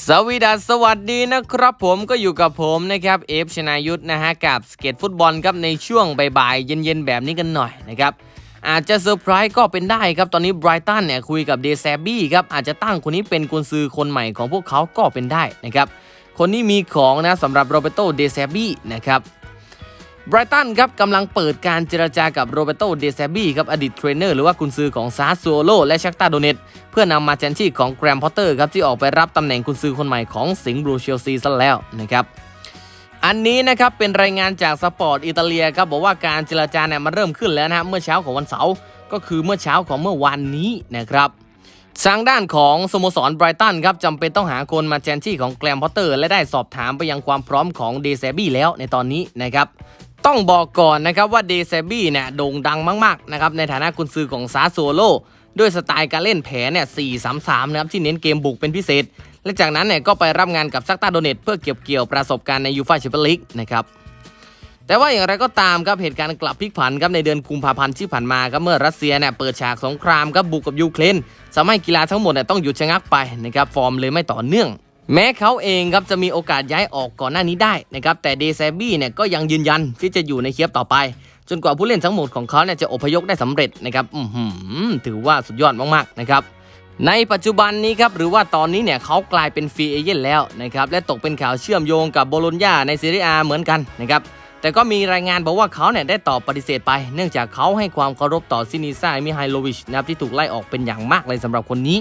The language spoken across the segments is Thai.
สวีดัสสวัสดีนะครับผมก็อยู่กับผมนะครับเอฟชนายุทธนะฮะกับสเก็ตฟุตบอลครับในช่วงบ่ายๆเย็นๆ แบบนี้กันหน่อยนะครับอาจจะเซอร์ไพรส์ก็เป็นได้ครับ ตอนนี้ไบรตันเนี่ยคุยกับเดซบี้ครับอาจจะตั้งคนนี้เป็นกุนซือคนใหม่ของพวกเขาก็เป็นได้นะครับคนนี้มีของนะสำหรับโรเบโตเดซบี้นะครับ ไบรตันครับกำลังเปิดการเจรจากับโรเบโตเดซบี้ครับอดีตเทรนเนอร์หรือว่ากุนซือของซาสโซโลและชักตาโดเนตเพื่อนำมาแทนที่ของแกรมพอตเตอร์ครับที่ออกไปรับตำแหน่งกุนซือคนใหม่ของสิงห์บลูเชลซีซะแล้วนะครับอันนี้นะครับเป็นรายงานจากสปอร์ตอิตาเลียครับบอกว่าการเจรจาเนี่ยมันเริ่มขึ้นแล้วนะฮะเมื่อเช้าของวันเสาร์ก็คือเมื่อเช้าของเมื่อวานนี้นะครับทางด้านของสโมสรไบรตันครับจำเป็นต้องหาคนมาแทนที่ของแกรมพอตเตอร์ และได้สอบถามไปยังความพร้อมของเดซบี้แล้วในตอนนี้นะครับ ต้องบอกก่อนนะครับว่าเดซบี้เนี่ยโด่งดังมากๆนะครับในฐานะกุนซือของซาโซโลด้วยสไตล์การเล่นแผนเนี่ย 4-3-3 นะครับที่เน้นเกมบุกเป็นพิเศษ และจากนั้นเนี่ยก็ไปรับงานกับซักตาโดเนตเพื่อเก็บเกี่ยวประสบการณ์ในยูฟ่าแชมเปี้ยนลีกนะครับแต่ว่าอย่างไรก็ตามครับเหตุการณ์กลับพลิกผันครับในเดือนกุมภาพันธ์ที่ผ่านมาครับเมื่อรัสเซียเนี่ยเปิดฉากสงครามครับบุกกับยูเครนทำให้กีฬาทั้งหมดเนี่ยต้องหยุดชะงักไปนะครับฟอร์มเลยไม่ต่อเนื่อง แม้เขาเองครับจะมีโอกาสย้ายออกก่อนหน้านี้ได้นะครับแต่เดซบี้เนี่ยก็ยังยืนยันที่จะอยู่ในเคียบต่อไป จนกว่าผู้เล่นทั้งหมดของเขาเนี่ยจะอพยพได้สำเร็จนะครับถือว่าสุดยอดมากๆนะครับในปัจจุบันนี้ครับหรือว่าตอนนี้เนี่ยเขากลายเป็นฟรีเอเย่นแล้วนะครับและตกเป็นข่าวเชื่อมโยงกับโบโลญญาในซีเรียเหมือนกันนะครับแต่ก็มีรายงานบอกว่าเขาเนี่ยได้ตอบปฏิเสธไป เนื่องจากเขาให้ความเคารพต่อซินิซ่ามิไฮโลวิชนะครับที่ถูกไล่ออกเป็นอย่างมากเลยสำหรับคนนี้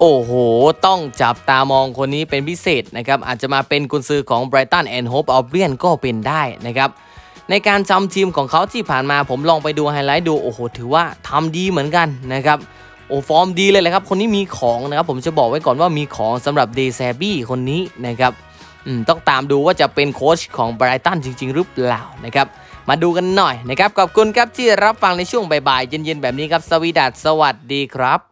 โอ้โห ต้องจับตามองคนนี้เป็นพิเศษนะครับ อาจจะมาเป็นกุนซือของ Brighton and Hove Albion ก็เป็นได้นะครับในการจำทีมของเขาที่ผ่านมาผมลองไปดูไฮไลท์ดู โอ้โห ถือว่าทำดีเหมือนกันนะครับโอ้ฟอร์มดีเลยแหละครับ คนนี้มีของนะครับ ผมจะบอกไว้ก่อนว่ามีของสำหรับเดซบี้คนนี้นะครับอืมต้องตามดูว่าจะเป็นโค้ชของไบรตันจริง ๆ หรือเปล่านะครับ มาดูกันหน่อยนะครับ ขอบคุณครับที่รับฟังในช่วงบ่ายๆเย็นๆแบบนี้ครับ สวีดัสสวัสดีครับ